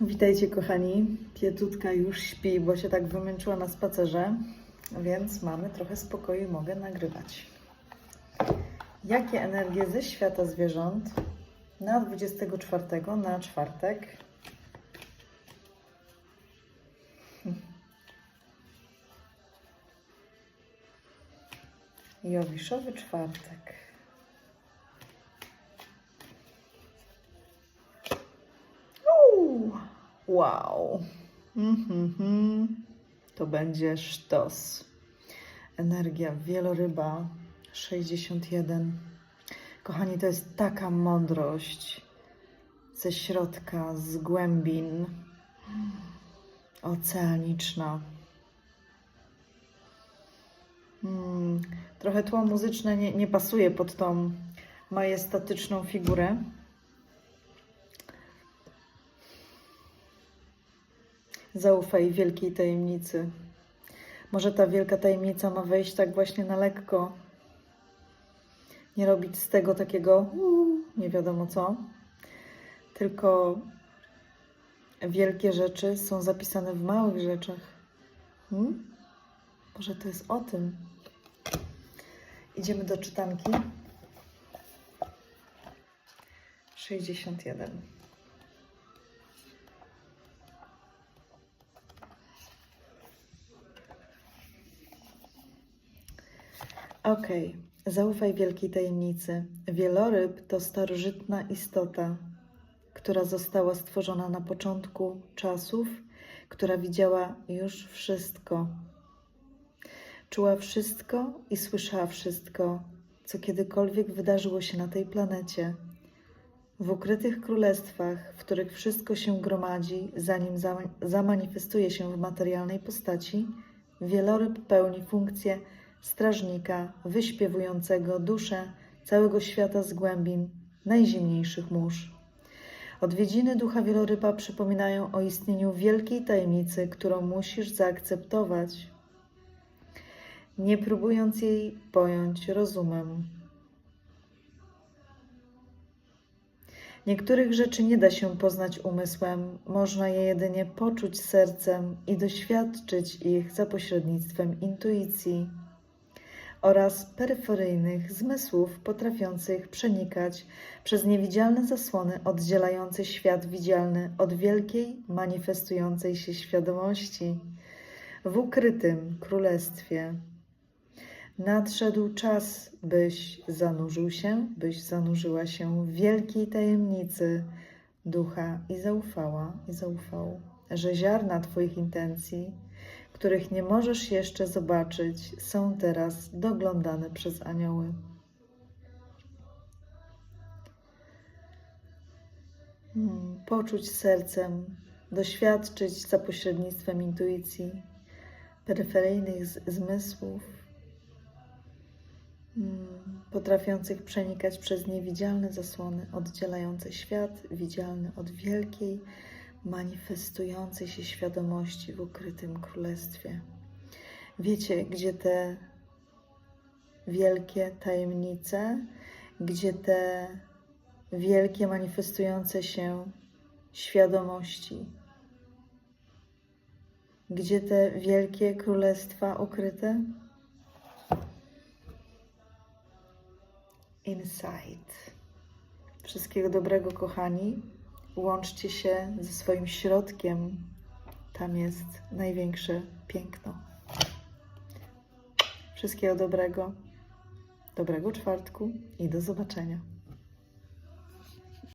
Witajcie kochani. Pietutka już śpi, bo się tak wymęczyła na spacerze, więc mamy trochę spokoju i mogę nagrywać. Jakie energie ze świata zwierząt na 24 na czwartek? Jowiszowy czwartek. Wow. Mhm. To będzie sztos. Energia wieloryba 61. Kochani, to jest taka mądrość ze środka, z głębin oceaniczna. Mm, trochę tło muzyczne nie, nie pasuje pod tą majestatyczną figurę. Zaufaj wielkiej tajemnicy. Może ta wielka tajemnica ma wejść tak właśnie na lekko. Nie robić z tego takiego nie wiadomo co. Tylko wielkie rzeczy są zapisane w małych rzeczach. Hmm? Może to jest o tym. Idziemy do czytanki. 61. Okej, zaufaj wielkiej tajemnicy. Wieloryb to starożytna istota, która została stworzona na początku czasów, która widziała już wszystko. Czuła wszystko i słyszała wszystko, co kiedykolwiek wydarzyło się na tej planecie. W ukrytych królestwach, w których wszystko się gromadzi, zanim zama- zamanifestuje się w materialnej postaci, wieloryb pełni funkcję strażnika wyśpiewującego duszę całego świata z głębin najzimniejszych mórz. Odwiedziny ducha wieloryba przypominają o istnieniu wielkiej tajemnicy, którą musisz zaakceptować, nie próbując jej pojąć rozumem. Niektórych rzeczy nie da się poznać umysłem, można je jedynie poczuć sercem i doświadczyć ich za pośrednictwem intuicji oraz peryferyjnych zmysłów potrafiących przenikać przez niewidzialne zasłony oddzielające świat widzialny od wielkiej, manifestującej się świadomości. W ukrytym królestwie nadszedł czas, byś zanurzył się, byś zanurzyła się w wielkiej tajemnicy ducha i zaufała, i zaufał, że ziarna Twoich intencji których nie możesz jeszcze zobaczyć, są teraz doglądane przez anioły. Hmm, poczuć sercem, doświadczyć za pośrednictwem intuicji, peryferyjnych zmysłów, hmm, potrafiących przenikać przez niewidzialne zasłony oddzielające świat widzialny od wielkiej, manifestującej się świadomości w ukrytym królestwie. Wiecie, gdzie te wielkie tajemnice, gdzie te wielkie manifestujące się świadomości, gdzie te wielkie królestwa ukryte? Inside. Wszystkiego dobrego, kochani. Łączcie się ze swoim środkiem. Tam jest największe piękno. Wszystkiego dobrego, dobrego czwartku i do zobaczenia.